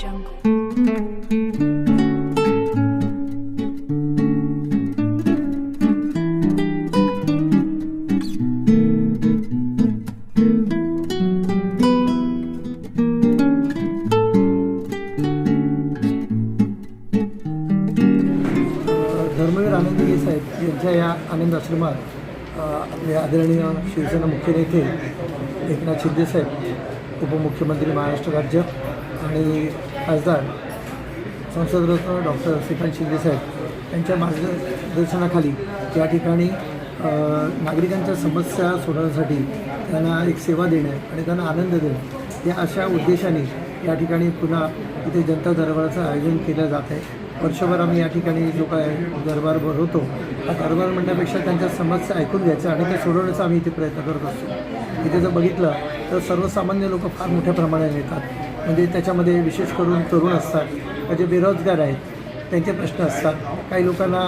jungle. Dharmaveer आनंद साहेब यांच्या या आनंद आश्रमात आदरणीय शिवसेना मुख्य नेते एकनाथ शिंदेसाहेब उपमुख्यमंत्री महाराष्ट्र राज्य आणि खासदार संसदरत्न डॉक्टर श्रीकांत शिंदेसाहेब यांच्या मार्गदर्शनाखाली या ठिकाणी नागरिकांच्या समस्या सोडवण्यासाठी त्यांना एक सेवा देणे आणि त्यांना आनंद देणे या अशा उद्देशाने या ठिकाणी पुन्हा इथे जनता दरबाराचं आयोजन केलं जात आहे. वर्षभर आम्ही या ठिकाणी जो काय दरबार भरवतो हा दरबार म्हणण्यापेक्षा त्यांच्या समस्या ऐकून घ्यायच्या आणि ते सोडवण्याचा आम्ही इथे प्रयत्न करत असतो. इथे जर बघितलं तर सर्वसामान्य लोक फार मोठ्या प्रमाणात येतात. म्हणजे त्याच्यामध्ये विशेष करून तरुण असतात जे बेरोजगार आहेत त्यांचे प्रश्न असतात. काही लोकांना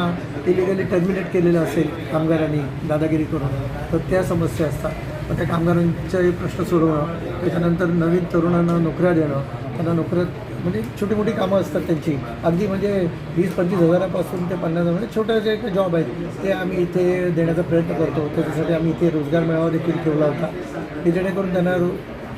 इलिगली टर्मिनेट केलेलं असेल कामगारांनी दादागिरी करून तर त्या समस्या असतात. मग त्या कामगारांचे प्रश्न सोडवणं त्याच्यानंतर नवीन तरुणांना नोकऱ्या देणं त्यांना नोकऱ्या म्हणजे छोटी मोठी कामं असतात त्यांची. अगदी म्हणजे वीस पंचवीस हजारापासून ते पन्नास म्हणजे छोटे जे काही जॉब आहेत ते आम्ही इथे देण्याचा प्रयत्न करतो. त्याच्यासाठी आम्ही इथे रोजगार मेळावा देखील ठेवला होता. की जेणेकरून त्यांना रो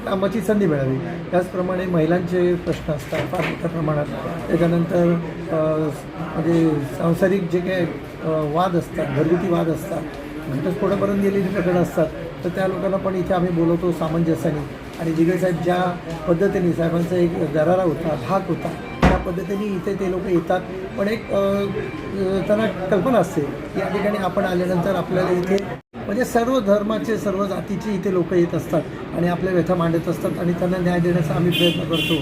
कामाची संधी मिळावी. त्याचप्रमाणे महिलांचे प्रश्न असतात फार मोठ्या प्रमाणात. त्याच्यानंतर म्हणजे सांसारिक जे काही वाद असतात घरगुती वाद असतात घटस्फोटापर्यंत गेलेली प्रकरणं असतात तर त्या लोकांना पण इथे आम्ही बोलवतो सामंजस्याने. आणि जिगे साहेब ज्या पद्धतीने साहेबांचा एक दरारा होता भाग होता त्या पद्धतीने इथे ते लोक येतात. पण एक त्यांना कल्पना असते की या ठिकाणी आपण आल्यानंतर आपल्याला इथे म्हणजे सर्व धर्माचे सर्व जातीचे इथे लोक येत असतात आणि आपल्या व्यथा मांडत असतात आणि त्यांना न्याय देण्याचा आम्ही प्रयत्न करतो.